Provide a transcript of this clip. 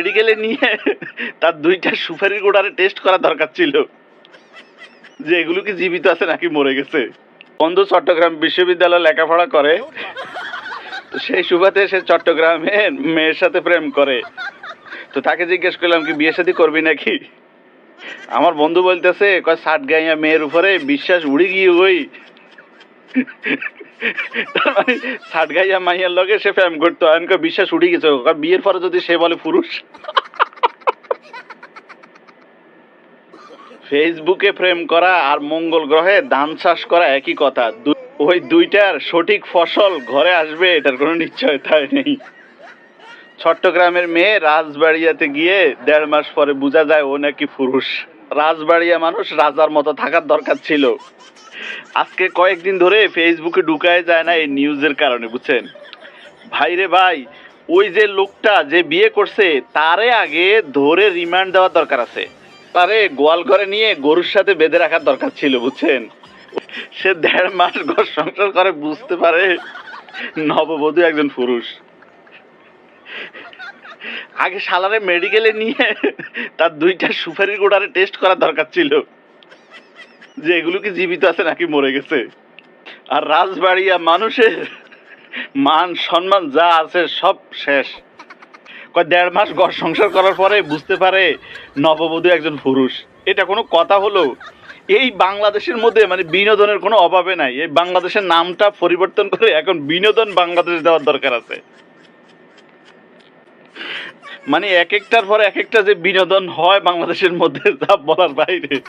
মেডিকেলে নিয়ে তার দুইটা সুপারির গোড়ারে টেস্ট করা দরকার ছিল। যে এগুলো কি জীবিত আছে নাকি মরে গেছে। বন্ধু চট্টগ্রাম বিশ্ববিদ্যালয়ে লেখাপড়া করে। তো সেই সুবাদে সে চট্টগ্রামে মেয়ের সাথে প্রেম করে। তো তাকে জিজ্ঞেস করলাম, কি বিয়ে শাদী করবি নাকি? আমার বন্ধু বলতেছে, কয় ষাট গাইয়া মেয়ের উপরে বিশ্বাস উড়ে গিয়ে ওই ষাট গাইয়া মাইয়ার লগে সে প্রেম করতো আমি বিশ্বাস উড়ে গেছে বিয়ের পরে যদি সে বলে পুরুষ। ফেসবুকে প্রেম করা আর মঙ্গল গ্রহে ধান চাষ করা একই কথা। ওই দুইটার সঠিক ফসল ঘরে আসবে, এটার কোনো নিশ্চয়তাই নেই। চট্টগ্রামের মেয়ে রাজবাড়িয়াতে গিয়ে দেড় মাস পরে বোঝা যায় ও নাকি পুরুষ। রাজবাড়িয়া মানুষ রাজার মতো থাকার দরকার ছিল। আজকে কয়েকদিন ধরে ফেসবুকে ঢুকায় যায় না এই নিউজের কারণে, বুঝছেন? ভাই রে ভাই, ওই যে লোকটা যে বিয়ে করছে, তারে আগে ধরে রিমান্ড দেওয়ার দরকার আছে। তারে গোয়াল ঘরে নিয়ে গরুর সাথে বেঁধে রাখার দরকার ছিল, বুঝছেন? সে দেড় মাস ঘর সংসার করে, বুঝতে পারে নববধূ একজন পুরুষ। আগে শালারে মেডিকেলে নিয়ে তার দুইটা সুপারির গোড়ারে টেস্ট করা দরকার ছিল। যে এগুলো কি জীবিত আছে নাকি মরে গেছে? আর রাজবাড়িয়া মানুষের মান, সম্মান যা আছে সব শেষ। কয় দেড় মাস ঘর সংসার করার পরে বুঝতে পারে নববধূ একজন পুরুষ। এটা কোনো কথা হলো? এই বাংলাদেশের মধ্যে মানে বিনোদনের কোনো অভাবে নাই। এই বাংলাদেশের নামটা পরিবর্তন করে এখন বিনোদন বাংলাদেশ দেওয়ার দরকার আছে। মানে এক একটার পর এক একটা যে বিনোদন হয় বাংলাদেশের মধ্যে, তা বলার বাইরে।